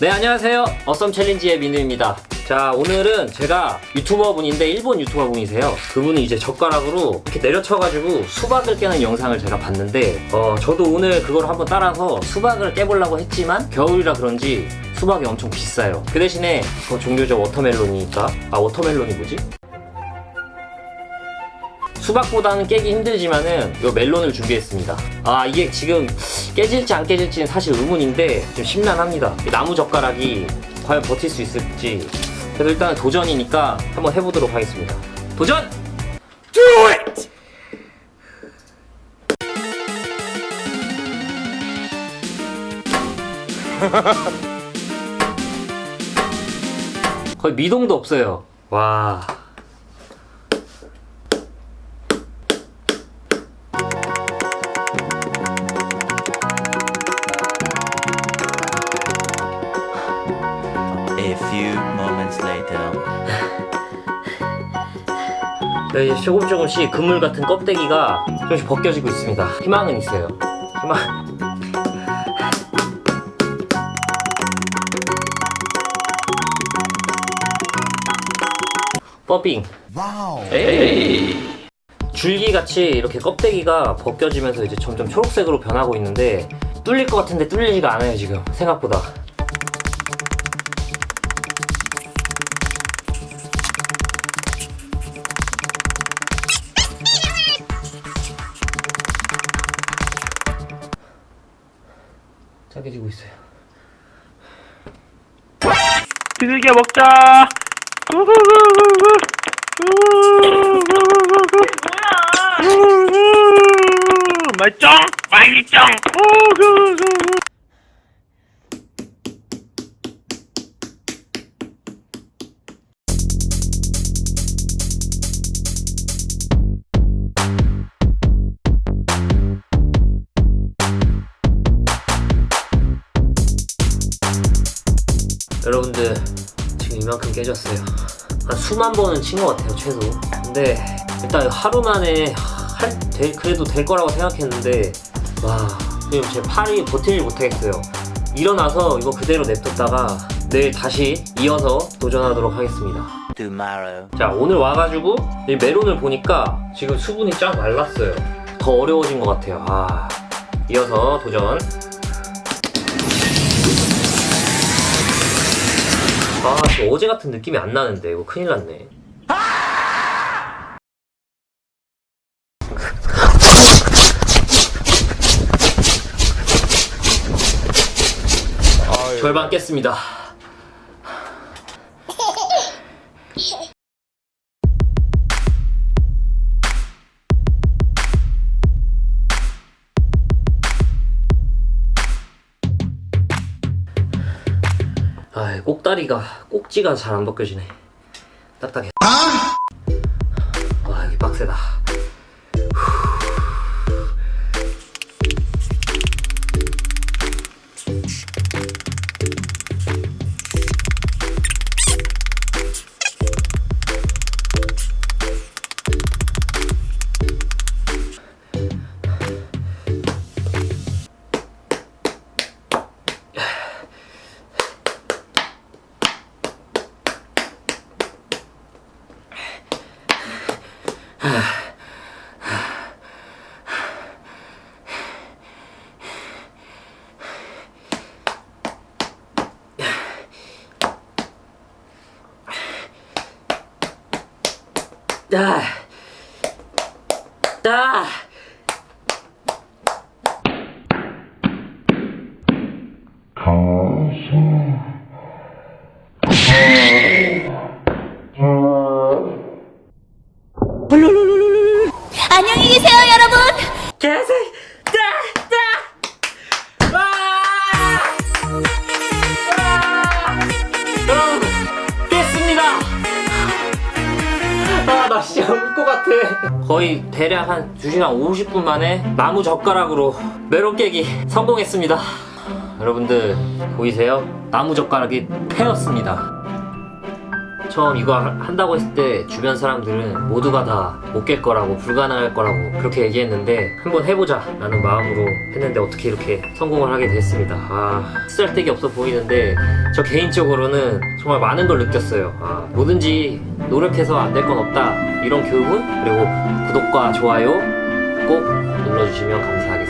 네 안녕하세요. 어썸 챌린지의 민우입니다 자 오늘은 제가 유튜버 분인데 일본 유튜버 분이세요 그분이 이제 젓가락으로 이렇게 내려쳐가지고 수박을 깨는 영상을 제가 봤는데 어 저도 오늘 그걸 한번 따라서 수박을 깨보려고 했지만 겨울이라 그런지 수박이 엄청 비싸요 그 대신에 어, 종교적 워터멜론이니까 아 워터멜론이 뭐지? 수박보다는 깨기 힘들지만은 요 멜론을 준비했습니다. 아 이게 지금 깨질지 안 깨질지는 사실 의문인데 좀 심란합니다. 이 나무 젓가락이 과연 버틸 수 있을지. 그래도 일단 도전이니까 한번 해보도록 하겠습니다. 도전! Do it! 거의 미동도 없어요. 와. A few moments later. 네, 이제 조금 조금씩 그물 같은 껍데기가 조금씩 벗겨지고 있습니다. 희망은 있어요. 희망. 버빙. 에이. 줄기같이 이렇게 껍데기가 벗겨지면서 이제 점점 초록색으로 변하고 있는데 뚫릴 것 같은데 뚫리지가 않아요 지금 생각보다. 짜게지고 있어요. 비둘기야 먹자. 맛있죠? 맛있죠? 여러분들 지금 이만큼 깨졌어요. 한 수만 번은 친 것 같아요 최소. 근데 일단 하루 만에 할 될- 그래도 될 거라고 생각했는데 와 지금 제 팔이 버티질 못하겠어요. 일어나서 이거 그대로 냅뒀다가 내일 다시 이어서 도전하도록 하겠습니다. Tomorrow. 자 오늘 와가지고 이 메론을 보니까 지금 수분이 쫙 말랐어요. 더 어려워진 것 같아요. 아 이어서 도전. 아, 지금 어제 같은 느낌이 안 나는데 이거 큰일 났네. 절반 깼습니다. 다리가 꼭지가 잘 안 벗겨지네. 딱딱해. 와, 여기 빡세다. 아, 아. 안녕히 계세요, 여러분. 개새, 짜, 짜. 와! 와! 여러분, 깼습니다. 아, 나 진짜 울 것 같아. 거의 대략 한 2시간 50분 만에 나무 젓가락으로 메론 깨기 성공했습니다. 여러분들 보이세요? 나무 젓가락이 패였습니다. 처음 이거 하- 한다고 했을 때 주변 사람들은 모두가 다 못 깰 거라고 불가능할 거라고 그렇게 얘기했는데 한번 해보자 라는 마음으로 했는데 어떻게 이렇게 성공을 하게 됐습니다. 아 쓰잘데기 없어 보이는데 저 개인적으로는 정말 많은 걸 느꼈어요. 아, 뭐든지 노력해서 안 될 건 없다. 이런 교훈 그리고 구독과 좋아요 꼭 눌러주시면 감사하겠습니다